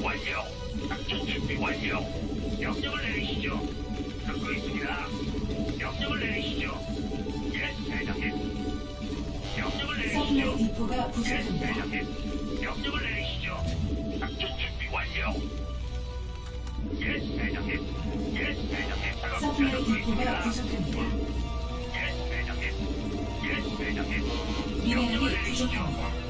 준비 완료. 작전 준비 완료. 명령을 내리시죠. 듣고 있습니다. 명령을 내리시죠. 예, 대장님. 명령을 서플라이 내리시죠. 디포가 예, 부족합니다. 대장님. 명령을 내리시죠. 작전 준비 완료. 예, 대장님. 예, 대장님. 작업 서플라이 끝나고 디포가 있습니다. 부족합니다. 예, 대장님. 예, 대장님. 미네랄이 부족합니다.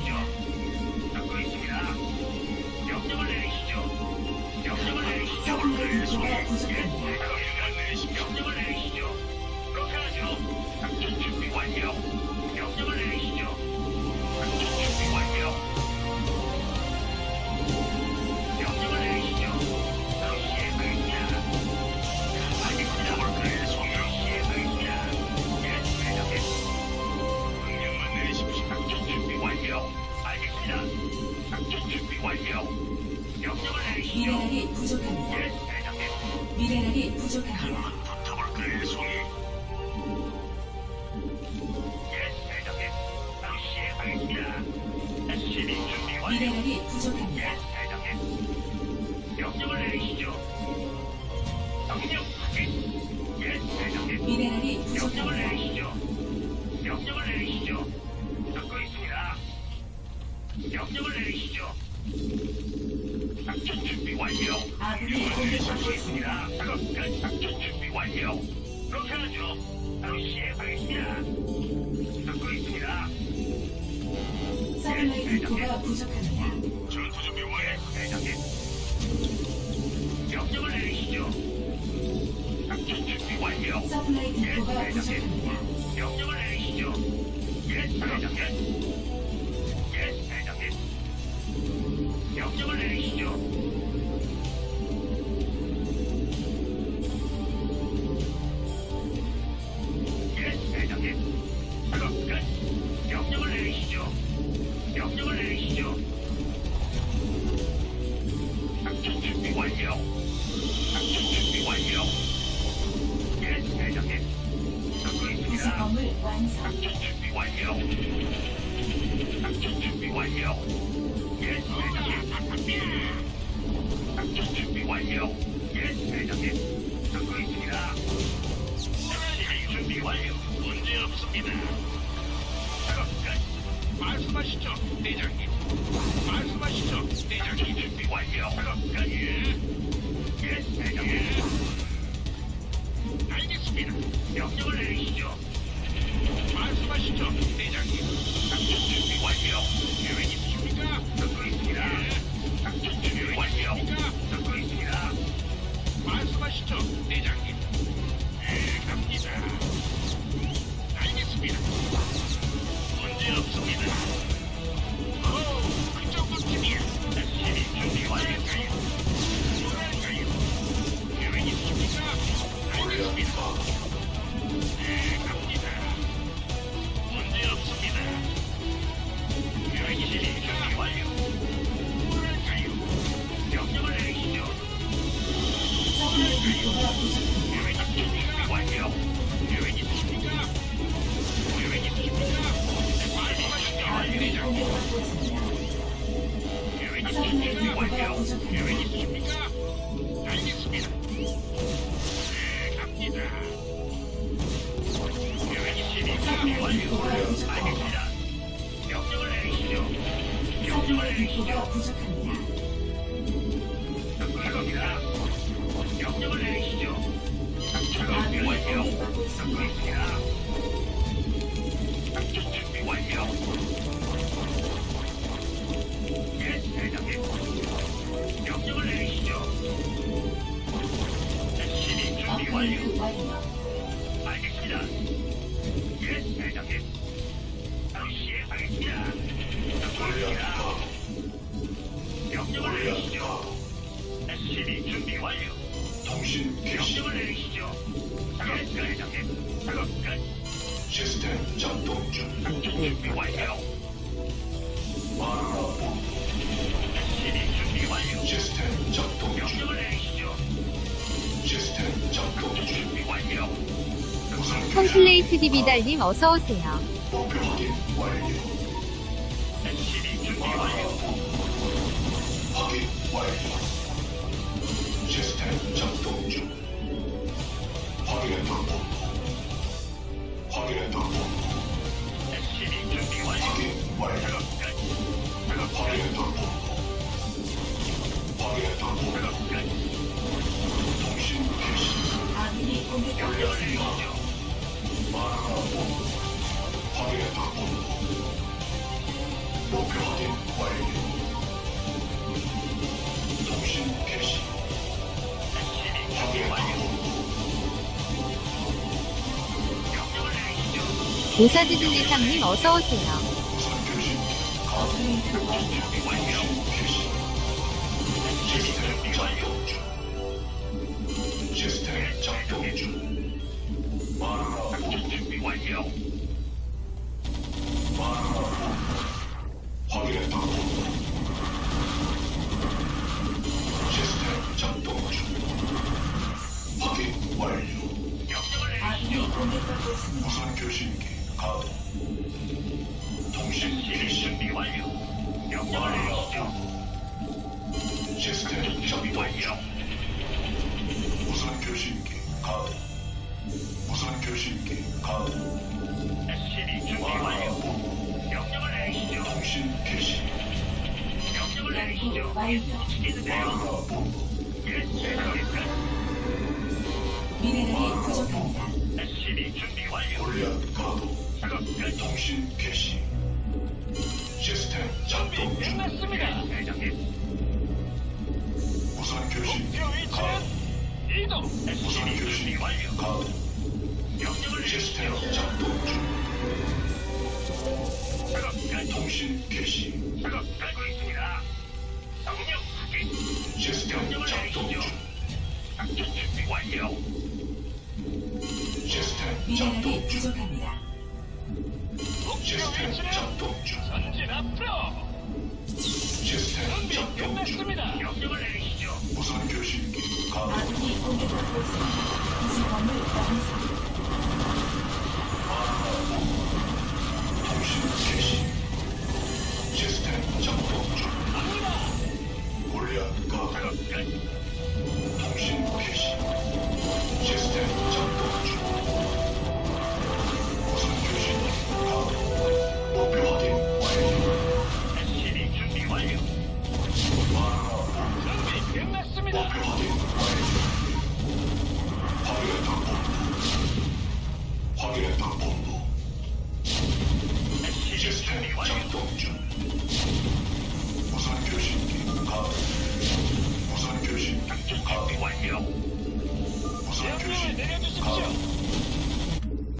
내리시죠. 듣고 있습니다. 명령을 내리시죠. 명령을 내리시죠. 예, 부족합니다. 명령을 내리시죠. 명령을 내리시죠. 그렇게 하죠. 작전 준비 완료. 명령을 내리시죠. 미네랄이 부족합니다. 예, 대장님. 명령을 내리시죠. 명령 확인. 예, 대장님. 미네랄이 명령을 부족합니다. 내리시죠. 명령을 내리시죠. 듣고 있습니다. 명령을 내리시죠. 작전 준비 완료. 아군이 공격받고 내리시죠. 있습니다. 작업 끝. 작전 준비 완료. 그렇게 하죠. 바로 시행하겠습니다. 듣고 있습니다. 서플라이 디포가 부족합니다. 전투 준비 완료. 대장님. 명령을 내리시죠. 작전 준비 완료. 서플라이 디포가 예. 예. 완료. 예, 대장님. 작전 준비 완료. 예, 대장님. 듣고 있습니다. SCV 준비 완료. 문제 없습니다. 작업 끝. 말씀하시죠, 대장님. 말씀하시죠, 작전 대장님. 준비 완료. 작업 끝. 예. 예, 니다. 알겠습니다. 명령을 내리시죠. 명령을 내리시죠. 부족합니다. 통신 개시 명령을 내리시죠. 예, 대장님. 작업 끝. 시스템 작동 중 작전 준비 완료. 마누라 본부 SCV 준비 완료. 시스템 작동 중 명령을 내리시죠. 시스템 작동 작전 중 준비 완료. 무선 교신 컴플레이트 디비달님 어서 오세요. 목표 확인 완료 SCV 준비 마누라 완료. 본부 확인 완료 시스템 작동 중 확인했다 본부 확인했다 본부 SCV 준비 완료. 확인 완료. 확인했다 본부 확인했다 본부. 통신 개시 아군이 공격받고 명령을 있습니다. 마누라 본부 확인했다 본부 목표 확인 오사지중리상님 어서오세요. 교신기 가동 통신 준비 완료. 명령을 내리시죠. 시스템 중 완료. 무선 교신기 가동 무선 교신기 가동 SCV 준비 완료. 명령을 내리시죠. 통신 개시 명령을 내리시죠. 시키는데요. 예, 대장님. 미네랄이 부족합니다. SCV 준비 완료. 골리앗 가동 작업 끝. 통신 개시 시스템 작동 중 끝났습니다. 예, 대장님. 무선 목표 위치는 가동 이동. 무선 준비 교신기 완료. 가동 명령을 시스템. 작동 중 작업 끝. 통신 개시 작업 깔고 있습니다. 명령 확인. 시스템 명령을 작동 중 내리시죠. 작전 준비 완료. 시스템 미네랄이 중 부족합니다. 목표 시스템 위치는 작동 중 전진 앞으로. 시스템 준비 작동 중 끝났습니다. 명령을 내리시죠. 무선 교신기 가동 아군이 공격받고 있습니다. 구성원을 완성.